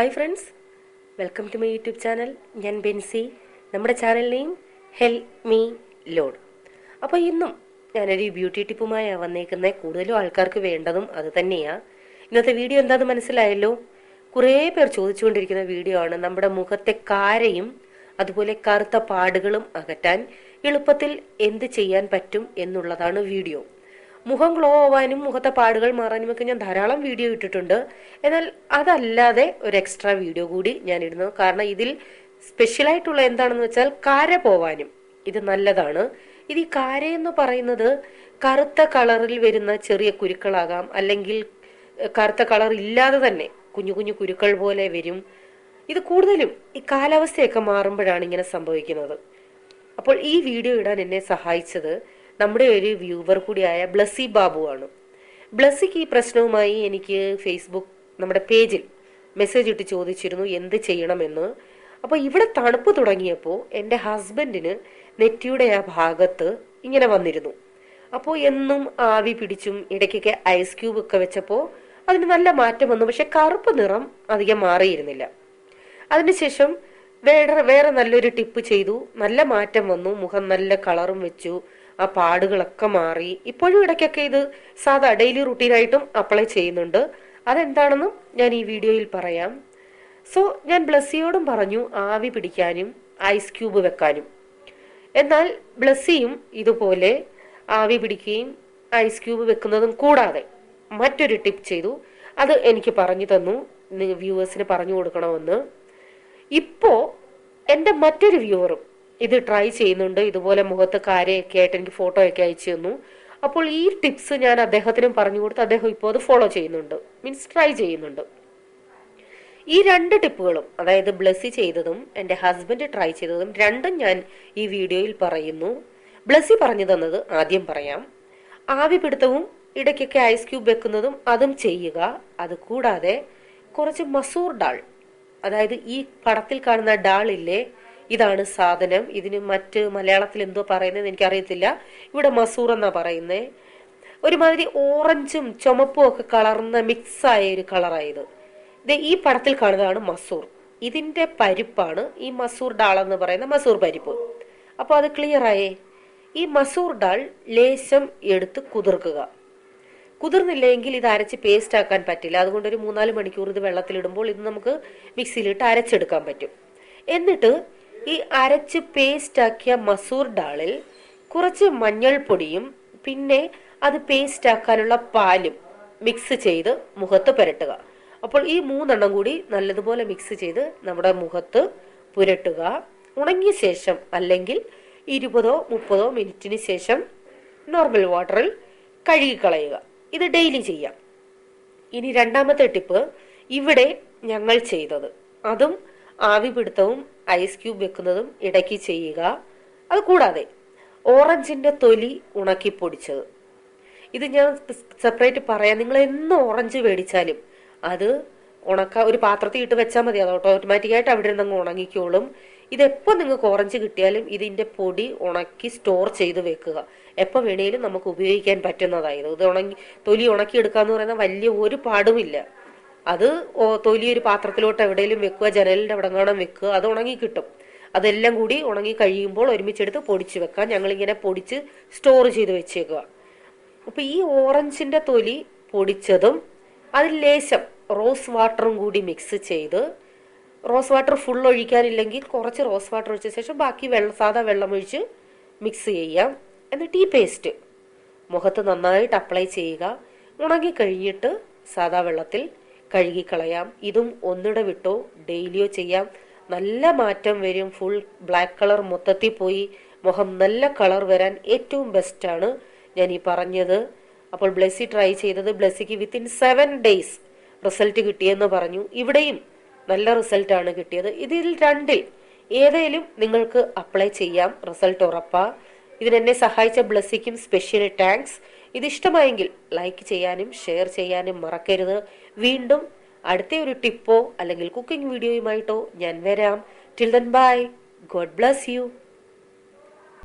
Hi friends welcome to my YouTube channel ഞാൻ ബെൻസി. നമ്മുടെ channel name help me Lord അപ്പോൾ ഇന്നും ഞാനൊരു ബ്യൂട്ടി ടിപ്പുമായി വന്നേക്കുന്ന കൂടുതലും ആൾക്കാർക്ക് വേണ്ടതും അത് തന്നെയാണ് ഇന്നത്തെ വീഡിയോ എന്താണെന്ന് മനസ്സിലായല്ലോ? കുറേ പേർ ചോദിച്ചുകൊണ്ടിരിക്കുന്ന വീഡിയോ ആണ്. നമ്മുടെ മുഖത്തെ കാരയും അതുപോലെ കറുത്ത പാടുകളും അകറ്റാൻ എളുപ്പത്തിൽ എന്ത് ചെയ്യാൻ പറ്റും എന്നുള്ളതാണ് വീഡിയോ മുഖം ഗ്ലോ ആവാനും മുഖത്തെ പാടുകൾ മാറാനും ഒക്കെ ഞാൻ ധാരാളം വീഡിയോ ഇട്ടിട്ടുണ്ട്. എന്നാൽ അതല്ലാതെ ഒരു എക്സ്ട്രാ വീഡിയോ കൂടി ഞാൻ ഇടുന്നു കാരണം ഇതിൽ സ്പെഷ്യൽ സ്പെഷ്യലായിട്ടുള്ള എന്താണെന്ന് വെച്ചാൽ കാര പോവാനും ഇത് നല്ലതാണ്. ഇത് ഈ കാര എന്ന് പറയുന്നത് കറുത്ത കളറിൽ വരുന്ന ചെറിയ കുരുക്കളാകാം. അല്ലെങ്കിൽ കറുത്ത കളർ ഇല്ലാതെ തന്നെ കുഞ്ഞു കുഞ്ഞു കുരുക്കൾ പോലെ വരും. ഇത് കൂടുതലും ഈ കാലാവസ്ഥയൊക്കെ മാറുമ്പോഴാണ് ഇങ്ങനെ സംഭവിക്കുന്നത്. അപ്പോൾ ഈ വീഡിയോ ഇടാൻ എന്നെ സഹായിച്ചത് നമ്മുടെ ഒരു വ്യൂവർ കൂടിയായ ബ്ലസി ബാബു ആണ്. ബ്ലസിക്ക് ഈ പ്രശ്നവുമായി എനിക്ക് ഫേസ്ബുക്ക് നമ്മുടെ പേജിൽ മെസ്സേജ് ഇട്ട് ചോദിച്ചിരുന്നു എന്ത് ചെയ്യണമെന്ന്. അപ്പോൾ ഇവിടെ തണുപ്പ് തുടങ്ങിയപ്പോൾ എന്റെ ഹസ്ബൻഡിന് നെറ്റിയുടെ ആ ഭാഗത്ത് ഇങ്ങനെ വന്നിരുന്നു. അപ്പോൾ എന്നും ആവി പിടിച്ചും ഇടയ്ക്കൊക്കെ ഐസ് ക്യൂബ് ഒക്കെ വെച്ചപ്പോൾ അതിന് നല്ല മാറ്റം വന്നു പക്ഷെ കറുപ്പ് നിറം അധികം മാറിയിരുന്നില്ല. അതിനുശേഷം വേറെ വേറെ നല്ലൊരു ടിപ്പ് ചെയ്തു നല്ല മാറ്റം വന്നു മുഖം നല്ല കളറും വെച്ചു. ആ പാടുകളൊക്കെ മാറി. ഇപ്പോഴും ഇടയ്ക്കൊക്കെ ഇത് സാധാ ഡെയിലി റുട്ടീനായിട്ടും അപ്ലൈ ചെയ്യുന്നുണ്ട്. അതെന്താണെന്നും ഞാൻ ഈ വീഡിയോയിൽ പറയാം. സോ ഞാൻ ബ്ലസ്സിയോടും പറഞ്ഞു ആവി പിടിക്കാനും ഐസ് ക്യൂബ് വെക്കാനും. എന്നാൽ ബ്ലസ്സിയും ഇതുപോലെ ആവി പിടിക്കുകയും ഐസ് ക്യൂബ് വെക്കുന്നതും കൂടാതെ മറ്റൊരു ടിപ്പ് ചെയ്തു. അത് എനിക്ക് പറഞ്ഞു തന്നു. വ്യൂവേഴ്സിന് പറഞ്ഞു കൊടുക്കണമെന്ന്. ഇപ്പോ എന്റെ മറ്റൊരു വ്യൂവറും ഇത് ട്രൈ ചെയ്യുന്നുണ്ട്. ഇതുപോലെ മുഖത്ത് കാര്യമൊക്കെ ആയിട്ട് എനിക്ക് ഫോട്ടോ ഒക്കെ അയച്ചു തന്നു. അപ്പോൾ ഈ ടിപ്സ് ഞാൻ അദ്ദേഹത്തിനും പറഞ്ഞു കൊടുത്ത് അദ്ദേഹം ഇപ്പോൾ അത് ഫോളോ ചെയ്യുന്നുണ്ട്. മീൻസ് ട്രൈ ചെയ്യുന്നുണ്ട്. ഈ രണ്ട് ടിപ്പുകളും അതായത് ബ്ലസ്സി ചെയ്തതും എന്റെ ഹസ്ബൻഡ് ട്രൈ ചെയ്തതും രണ്ടും ഞാൻ ഈ വീഡിയോയിൽ പറയുന്നു. ബ്ലസ്സി പറഞ്ഞു തന്നത് ആദ്യം പറയാം. ആവി പിടുത്തവും ഇടയ്ക്കൊക്കെ ഐസ് ക്യൂബ് വെക്കുന്നതും അതും ചെയ്യുക. അത് കൂടാതെ കുറച്ച് മസൂർ ഡാൾ അതായത് ഈ പടത്തിൽ കാണുന്ന ഡാളില്ലേ ഇതാണ് സാധനം. ഇതിന് മറ്റ് മലയാളത്തിൽ എന്തോ പറയുന്നത് എനിക്കറിയത്തില്ല. ഇവിടെ മസൂർ എന്നാ പറയുന്നത് ഒരുമാതിരി ഓറഞ്ചും ചുമപ്പും ഒക്കെ കളർന്ന മിക്സ് ആയ ഒരു കളറായത് ഇത്. ഈ പടത്തിൽ കാണുന്നതാണ് മസൂർ. ഇതിന്റെ പരിപ്പാണ് ഈ മസൂർ ഡാൾ എന്ന് പറയുന്ന മസൂർ പരിപ്പ്. അപ്പോൾ അത് ക്ലിയർ ആയേ? ഈ മസൂർ ഡാൾ ലേശം എടുത്ത് കുതിർക്കുക. കുതിർന്നില്ലെങ്കിൽ ഇത് അരച്ച് പേസ്റ്റ് ആക്കാൻ പറ്റില്ല. അതുകൊണ്ട് ഒരു മൂന്നാൽ മണിക്കൂർ ഇത് വെള്ളത്തിലിടുമ്പോൾ ഇത് നമുക്ക് മിക്സിയിലിട്ട് അരച്ചെടുക്കാൻ പറ്റും. എന്നിട്ട് ഈ അരച്ച് പേസ്റ്റ് ആക്കിയ മസൂർ ഡാളിൽ കുറച്ച് മഞ്ഞൾപ്പൊടിയും പിന്നെ അത് പേസ്റ്റ് ആക്കാനുള്ള പാലും മിക്സ് ചെയ്ത് മുഖത്ത് പുരട്ടുക. അപ്പോൾ ഈ മൂന്നെണ്ണം കൂടി നല്ലതുപോലെ മിക്സ് ചെയ്ത് നമ്മുടെ മുഖത്ത് പുരട്ടുക. ഉണങ്ങിയ ശേഷം അല്ലെങ്കിൽ ഇരുപതോ മുപ്പതോ മിനിറ്റിന് ശേഷം നോർമൽ വാട്ടറിൽ കഴുകിക്കളയുക. ഇത് ഡെയിലി ചെയ്യാം. ഇനി രണ്ടാമത്തെ ടിപ്പ് ഇവിടെ ഞങ്ങൾ ചെയ്തത്. അതും ആവി പിടുത്തവും ഐസ് ക്യൂബ് വെക്കുന്നതും ഇടയ്ക്ക് ചെയ്യുക. അത് കൂടാതെ ഓറഞ്ചിന്റെ തൊലി ഉണക്കി പൊടിച്ചത്. ഇത് ഞാൻ സെപ്പറേറ്റ് പറയാം. നിങ്ങൾ എന്ന് ഓറഞ്ച് മേടിച്ചാലും അത് ഉണക്ക ഒരു പാത്രത്തിൽ ഇട്ട് വെച്ചാൽ മതി. അത് ഓട്ടോമാറ്റിക്കായിട്ട് അവിടെ നിന്ന് ഉണങ്ങിക്കോളും. ഇതെപ്പോൾ നിങ്ങൾക്ക് ഓറഞ്ച് കിട്ടിയാലും ഇതിന്റെ പൊടി ഉണക്കി സ്റ്റോർ ചെയ്ത് വെക്കുക. എപ്പോൾ വേണേലും നമുക്ക് ഉപയോഗിക്കാൻ പറ്റുന്നതായത് ഇത് ഉണങ്ങി തൊലി ഉണക്കി എടുക്കാന്ന് പറയുന്ന വലിയ ഒരു പാടുമില്ല. അത് തൊലിയൊരു പാത്രത്തിലോട്ട് എവിടെയെങ്കിലും വെക്കുക ജനലിന്റെ അവിടെ കാണാൻ വെക്കുക അത് ഉണങ്ങി കിട്ടും. അതെല്ലാം കൂടി ഉണങ്ങി കഴിയുമ്പോൾ ഒരുമിച്ചെടുത്ത് പൊടിച്ച് വെക്കാം ഞങ്ങളിങ്ങനെ പൊടിച്ച് സ്റ്റോർ ചെയ്ത് വെച്ചേക്കുക. അപ്പൊ ഈ ഓറഞ്ചിന്റെ തൊലി പൊടിച്ചതും അതിൽ ലേശം റോസ് വാട്ടറും കൂടി മിക്സ് ചെയ്ത് റോസ് വാട്ടർ ഫുൾ ഒഴിക്കാനില്ലെങ്കിൽ കുറച്ച് റോസ് വാട്ടർ ഒഴിച്ച ശേഷം ബാക്കി വെള്ളം സാധാ വെള്ളം ഒഴിച്ച് മിക്സ് ചെയ്യാം എന്നിട്ട് ഈ പേസ്റ്റ് മുഖത്ത് നന്നായിട്ട് അപ്ലൈ ചെയ്യുക. ഉണങ്ങി കഴിഞ്ഞിട്ട് സാധാ വെള്ളത്തിൽ കഴുകിക്കളയാം. ഇതും ഒന്നിടെ വിട്ടോ ഡെയിലിയോ ചെയ്യാം. നല്ല മാറ്റം വരും. ഫുൾ ബ്ലാക്ക് കളർ മൊത്തത്തിൽ പോയി. മുഖം നല്ല കളർ വരാൻ ഏറ്റവും ബെസ്റ്റാണ് ഞാൻ ഈ പറഞ്ഞത്. അപ്പോൾ ബ്ലെസ്സി ട്രൈ ചെയ്തത് ബ്ലെസ്സിക്ക് വിത്തിൻ സെവൻ ഡേയ്സ് റിസൾട്ട് കിട്ടിയെന്ന് പറഞ്ഞു. ഇവിടെയും നല്ല റിസൾട്ടാണ് കിട്ടിയത്. ഇതിൽ രണ്ടിൽ ഏതേലും നിങ്ങൾക്ക് അപ്ലൈ ചെയ്യാം. റിസൾട്ട് ഉറപ്പാ. ഇതിനെന്നെ സഹായിച്ച ബ്ലസ്സിക്കും സ്പെഷ്യൽ താങ്ക്സ് ഇത് ഇഷ്ടമായെങ്കിൽ ലൈക്ക് ചെയ്യാനും ഷെയർ ചെയ്യാനും മറക്കരുത്. വീണ്ടും അടുത്ത ഒരു ടിപ്പോ അല്ലെങ്കിൽ കുക്കിംഗ് വീഡിയോയുമായിട്ടോ ഞാൻ വരാം. Till then bye God bless you